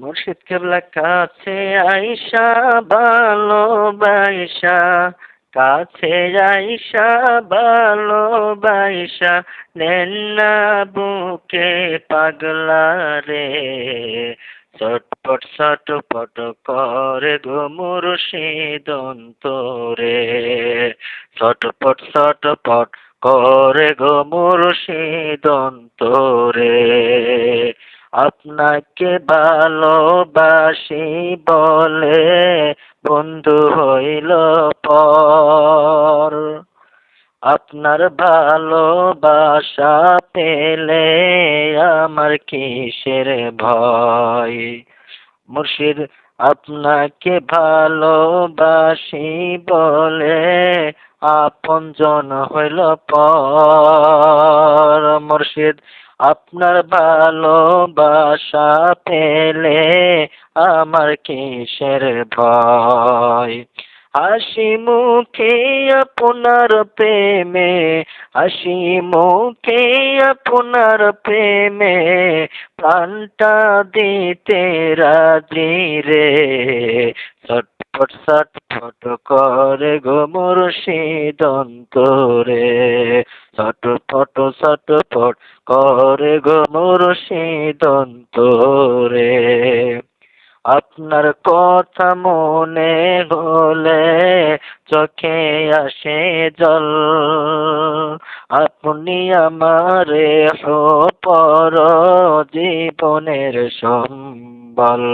মুর্শিদ কেবলা কাছে আইসা, ভালোবাইসা। কাছে আইসা, ভালোবাইসা। নেন না বুকে পাগলা রে। চটপট চটপট করে গো মুর্শিদ অন্তরে। চটপট চটপট করে গো মুর্শিদ অন্তরে। আপনাকে ভালোবাসি বলে বন্ধু হইল পর। আপনার ভালোবাসা পেলে আমার কিসের ভয়? মুর্শিদ, আপনাকে ভালোবাসি বলে আপনজন হইল পর। মুর্শিদ, আপনার ভালোবাসা পেলে আমার কিসের ভয়? হাসি মুখে আপনার প্রেমে, হাসি মুখে আপনার প্রেমে প্রাণটা দিতে রাজি রে। ছটফট ছটফট করে গো মুর্শিদ অন্তরে ছটফট ছটফট করে গো মুর্শিদ অন্তরে আপনার কথা মনে হলে চোখে আসে জল। আপনি আমারে পর জীবনের সম্বল।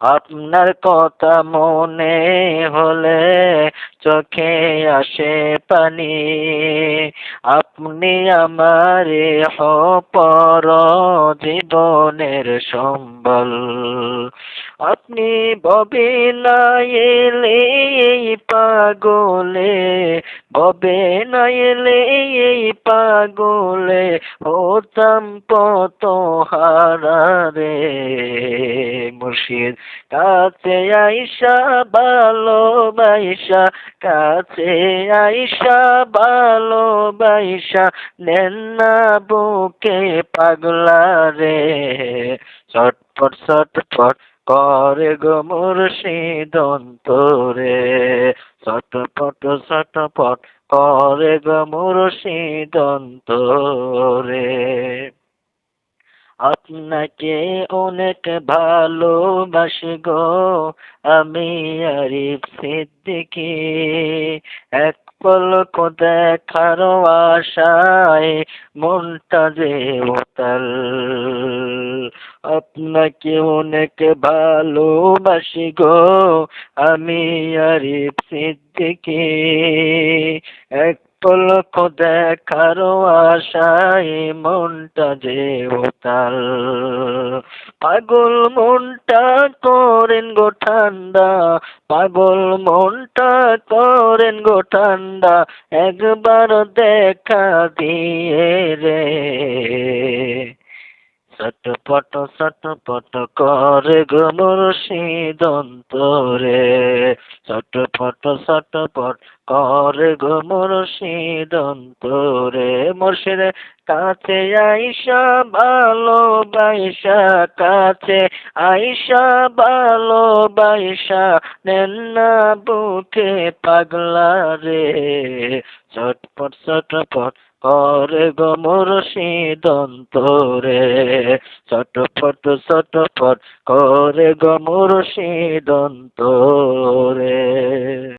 আপনার কথা মনে হলে চোখে আসে পানি। আপনি আমার পর জীবনের সম্বল। আপনি ববে না এলে এই পাগলে ববে না এলে এই পাগলে, হতাম কত হারারে। মুর্শিদ কাছে আইসা ভালো বাইসা কাছে আইসা, ভালোবাইসা, নেন না বুকে পাগলা রে চটপট চটপট করে গো মুর্শিদ অন্তরে। চটপট চটপট করে গো মুর্শিদ অন্তরে আপনাকে অনেক ভালোবাসি গো, আমি আরিফ সিদ্দিকি। এক পলক দেখার আশায় মনটা যে আপনাকে অনেক ভালোবাসি গো। আমি আরিফ সিদ্দিকি। এক পলক দেখার আশায় মনটা যে উতাল। পাগল মনটা করেন গো ঠান্ডা, পাগল মনটা করেন গো ঠান্ডা। একবার দেখা দিয়ে রে। চটপট চটপট করে গো মুর্শিদ অন্তরে চটপট চটপট করে গো মুর্শিদ অন্তরে মুর্শিদ কাছে আইসা ভালো বাইসা, কাছে আইসা ভালোবাইসা নেন না বুকে পাগলা রে। চটপট চটপট করে গো মুর্শিদ অন্তরে চটপট চটপট করে গো মুর্শিদ অন্তরে